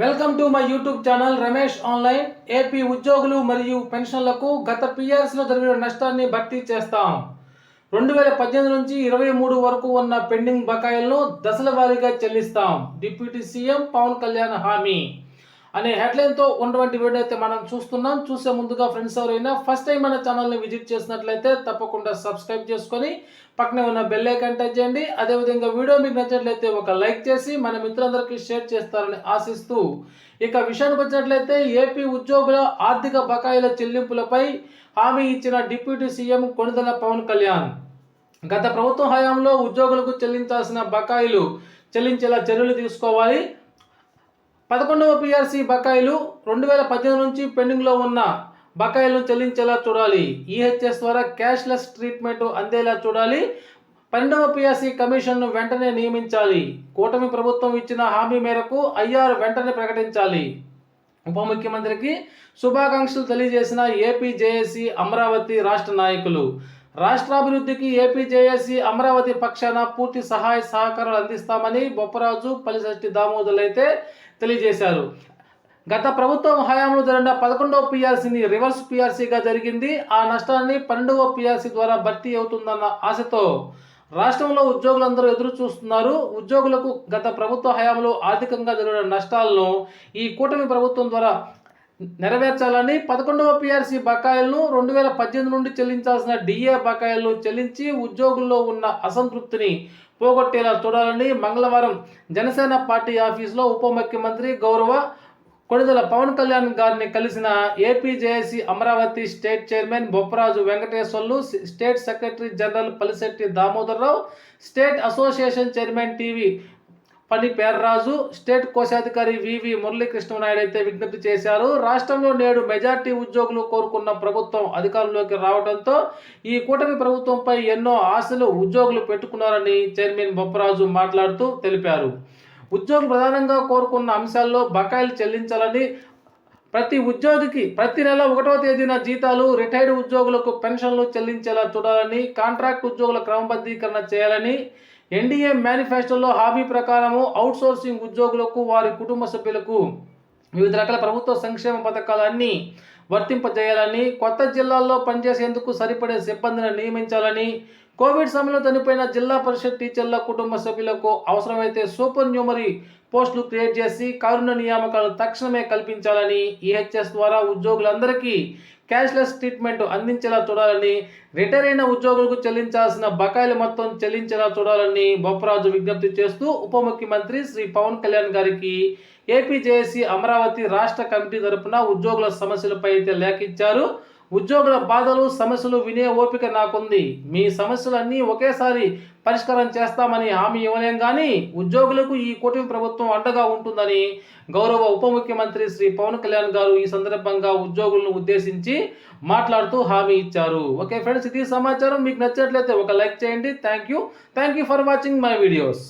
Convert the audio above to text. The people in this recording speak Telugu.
Welcome to my YouTube channel Ramesh online. AP ఉద్యోగులు మరియు పెన్షన్లకు గత పిఆర్సీలో జరిగిన నష్టాన్ని భర్తీ చేస్తాం. రెండు వేల పద్దెనిమిది నుంచి ఇరవై మూడు వరకు ఉన్న పెండింగ్ బకాయిలను దశల వారీగా చెల్లిస్తాం. డిప్యూటీ సీఎం పవన్ కళ్యాణ్ హామీ. అనే హెడ్లైన్తో ఉన్నటువంటి వీడియో అయితే మనం చూస్తున్నాం. చూసే ముందుగా ఫ్రెండ్స్ ఎవరైనా ఫస్ట్ టైం మన ఛానల్ని విజిట్ చేసినట్లయితే తప్పకుండా సబ్స్క్రైబ్ చేసుకొని పక్కనే ఉన్న బెల్ ఐకాన్ టచ్ చేయండి. అదేవిధంగా వీడియో మీకు నచ్చినట్లయితే ఒక లైక్ చేసి మన మిత్రులందరికీ షేర్ చేస్తారని ఆశిస్తూ ఇక విషయానికి వచ్చినట్లయితే ఏపీ ఉద్యోగుల ఆర్థిక బకాయిల చెల్లింపులపై హామీ ఇచ్చిన డిప్యూటీ సీఎం కొణిదెల పవన్ కళ్యాణ్. గత ప్రభుత్వ హయాంలో ఉద్యోగులకు చెల్లించాల్సిన బకాయిలు చెల్లించేలా చర్యలు తీసుకోవాలి. పదకొండవ పిఆర్సీ బకాయిలు రెండు వేల పద్దెనిమిది నుంచి పెండింగ్లో ఉన్న బకాయిలను చెల్లించేలా చూడాలి. ఈహెచ్ఎస్ ద్వారా క్యాష్లెస్ ట్రీట్మెంట్ అందేలా చూడాలి. పన్నెండవ పిఆర్సీ కమిషన్ను వెంటనే నియమించాలి. కూటమి ప్రభుత్వం ఇచ్చిన హామీ మేరకు ఐఆర్ వెంటనే ప్రకటించాలి. ఉప ముఖ్యమంత్రికి శుభాకాంక్షలు తెలియజేసిన ఏపీ జేఏసీ అమరావతి రాష్ట్ర నాయకులు. రాష్ట్రాభివృద్ధికి ఏపీ జేఏసీ అమరావతి పక్షాన పూర్తి సహాయ సహకారాలు అందిస్తామని బొప్పరాజు పల్లిశెట్టి దామోదరులు అయితే తెలియజేశారు. గత ప్రభుత్వం హయాంలో జరిగిన పదకొండవ పిఆర్సీని రివర్స్ పిఆర్సీగా జరిగింది. ఆ నష్టాన్ని పన్నెండవ పిఆర్సీ ద్వారా భర్తీ అవుతుందన్న ఆశతో రాష్ట్రంలో ఉద్యోగులందరూ ఎదురు చూస్తున్నారు ఉద్యోగులకు గత ప్రభుత్వ హయాంలో ఆర్థికంగా జరిగిన నష్టాలను ఈ కూటమి ప్రభుత్వం ద్వారా నెరవేర్చాలని పదకొండవ పిఆర్సీ బకాయిలను రెండు వేల పద్దెనిమిది నుండి చెల్లించాల్సిన డిఏ బకాయిలను చెల్లించి ఉద్యోగుల్లో ఉన్న అసంతృప్తిని పోగొట్టేలా చూడాలని మంగళవారం జనసేన పార్టీ ఆఫీసులో ఉప ముఖ్యమంత్రి గౌరవ కొడుదల పవన్ కళ్యాణ్ గారిని కలిసిన APJAC Amaravati state chairman Bopparaju Venkateswarlu state secretary general Palisetti Damodararao state association chairman TV Phani Perraju state కోశాధికారి వివి మురళీకృష్ణనాయుడు అయితే విజ్ఞప్తి చేశారు. రాష్ట్రంలో నేడు మెజార్టీ ఉద్యోగులు కోరుకున్న ప్రభుత్వం అధికారంలోకి రావడంతో ఈ కూటమి ప్రభుత్వంపై ఎన్నో ఆశలు ఉద్యోగులు పెట్టుకున్నారని చైర్మన్ బొప్పరాజు మాట్లాడుతూ తెలిపారు. ఉద్యోగులు ప్రధానంగా కోరుకున్న అంశాల్లో బకాయిలు చెల్లించాలని ప్రతి ఉద్యోగికి ప్రతి నెల ఒకటో తేదీన జీతాలు రిటైర్డ్ ఉద్యోగులకు పెన్షన్లు చెల్లించేలా చూడాలని కాంట్రాక్ట్ ఉద్యోగుల క్రమబద్ధీకరణ చేయాలని ఎన్డీఏ మేనిఫెస్టోలో హామీ ప్రకారము అవుట్సోర్సింగ్ ఉద్యోగులకు వారి కుటుంబ సభ్యులకు వివిధ రకాల ప్రభుత్వ సంక్షేమ పథకాలన్నీ వర్తింపజేయాలని కొత్త జిల్లాల్లో పనిచేసేందుకు సరిపడే సిబ్బందిని నియమించాలని కోవిడ్ సమయంలో చనిపోయిన జిల్లా పరిషత్ టీచర్ల కుటుంబ సభ్యులకు అవసరమైతే సూపర్ న్యూమరీ పోస్టులు క్రియేట్ చేసి కారుణ్య నియామకాలు తక్షణమే కల్పించాలని ఈహెచ్ఎస్ ద్వారా ఉద్యోగులందరికీ క్యాష్లెస్ ట్రీట్మెంట్ అందించేలా చూడాలని రిటైర్ అయిన ఉద్యోగులకు చెల్లించాల్సిన బకాయిలు మొత్తం చెల్లించేలా చూడాలని బొప్పరాజు విజ్ఞప్తి చేస్తూ ఉప ముఖ్యమంత్రి శ్రీ పవన్ కళ్యాణ్ గారికి ఏపీ జేఏసీ అమరావతి రాష్ట్ర కమిటీ తరపున ఉద్యోగుల సమస్యలపై అయితే లేఖ ఇచ్చారు. ఉద్యోగుల బాధలు సమస్యలు వినే ఓపిక నాకుంది. మీ సమస్యలన్నీ ఒకేసారి పరిష్కారం చేస్తామని హామీ ఇవ్వలేం కానీ ఉద్యోగులకు ఈ కూటమి ప్రభుత్వం అండగా ఉంటుందని గౌరవ ఉప ముఖ్యమంత్రి శ్రీ పవన్ కళ్యాణ్ గారు ఈ సందర్భంగా ఉద్యోగులను ఉద్దేశించి మాట్లాడుతూ హామీ ఇచ్చారు. ఓకే ఫ్రెండ్స్ ఇది సమాచారం. మీకు నచ్చినట్లయితే ఒక లైక్ చేయండి. Thank you. Thank you for watching my videos.